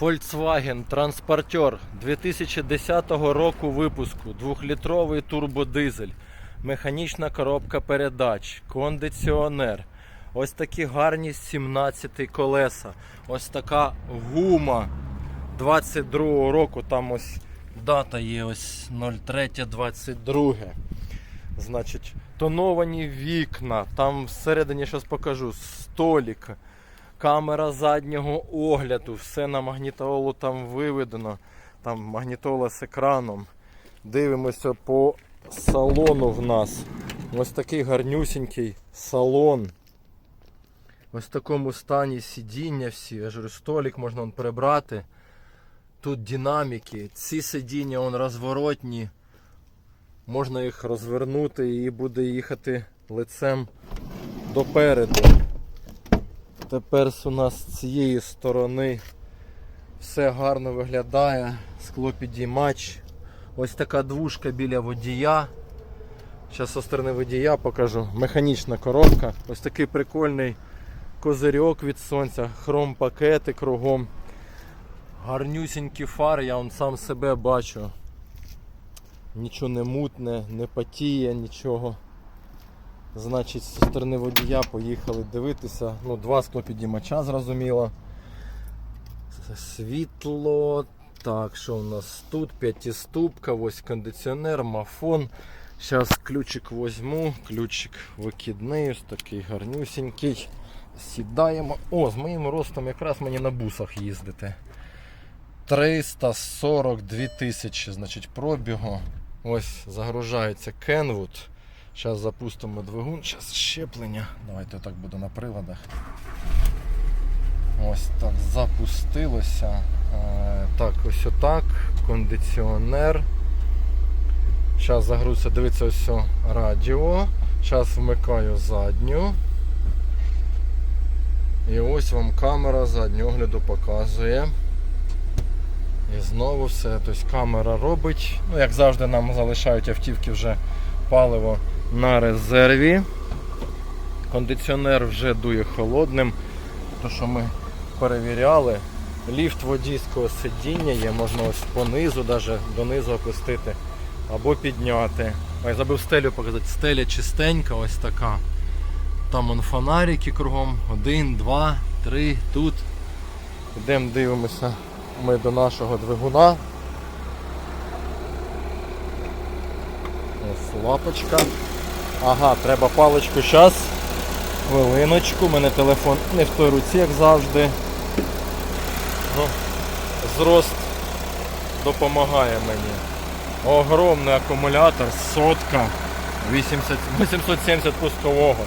Volkswagen Transporter 2010 року випуску, 2-літровий турбодизель, механічна коробка передач, кондиціонер. Ось такі гарні 17 колеса. Ось така гума 22 року. Там ось дата є ось 03.22. Значить, тоновані вікна. Там всередині щось покажу. Столик камера заднього огляду, все на магнітолу там виведено. Там магнітола з екраном. Дивимося по салону в нас. Ось такий гарнюсінький салон. Ось в такому стані сидіння всі. Я ж говорю, столик можна он прибрати. Тут динаміки. Ці сидіння он розворотні. Можна їх розвернути і буде їхати лицем допереду. Тепер у нас з цієї сторони все гарно виглядає. Склопідіймач. Ось така двушка біля водія. Зараз зі сторони водія покажу. Механічна коробка. Ось такий прикольний козирьок від сонця, хром пакети кругом. Гарнюсінькі фари, я вон сам себе бачу. Нічого не мутне, не потіє, нічого. Значить, зі сторони водія поїхали дивитися. Ну, два склопідіймача, зрозуміло. Світло. Так, що у нас тут? П'ятиступка, ось кондиціонер, мафон. Зараз ключик возьму, ключик викидний, ось такий гарнюсінький. Сідаємо. О, з моїм ростом якраз мені на бусах їздити. 342 тисячі, значить, пробігу. Ось загружається Kenwood. Зараз запустимо двигун, зараз щеплення. Давайте так буду на приладах. Ось так запустилося. Е, Так, ось отак. Кондиціонер. Зараз загрузиться, дивіться ось радіо. Зараз вмикаю задню. І ось вам камера заднього огляду показує. І знову все. Тобто камера робить. Ну, як завжди, нам залишають автівки вже паливо на резерві. Кондиціонер вже дує холодним. То, що ми перевіряли. Ліфт водійського сидіння є, можна ось понизу, навіть донизу опустити або підняти. А я забув стелю показати. Стеля чистенька, ось така. Там он фонарики кругом. Один, два, три, тут. Йдемо дивимося ми до нашого двигуна. Ось лапочка. Ага, треба паличку зараз. Хвилиночку, у мене телефон не в той руці, як завжди. Ну, зрост допомагає мені. Огромний акумулятор, сотка, 80, 870 пускового.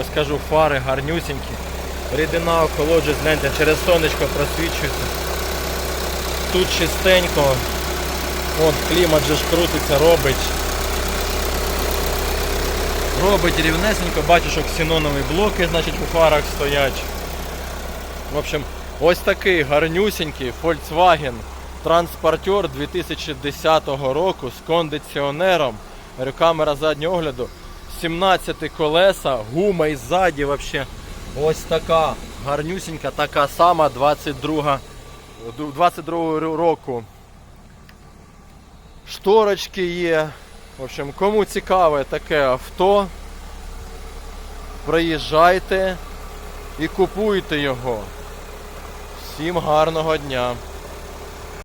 Ось кажу, фари гарнюсінькі. Рідина охолоджує, гляньте, через сонечко просвічується. Тут чистенько. От клімат же ж крутиться, робить. Робить рівнесенько, бачу, що ксенонові блоки значить, у фарах стоять. В общем, ось такий гарнюсінький Volkswagen Transporter 2010 року з кондиціонером. Камера заднього огляду. 17 колеса, гума і ззаді вообще. Ось така гарнюсінька, така сама 22 22 року. Шторочки є. В общем, кому цікаве таке авто, приїжджайте і купуйте його. Всім гарного дня!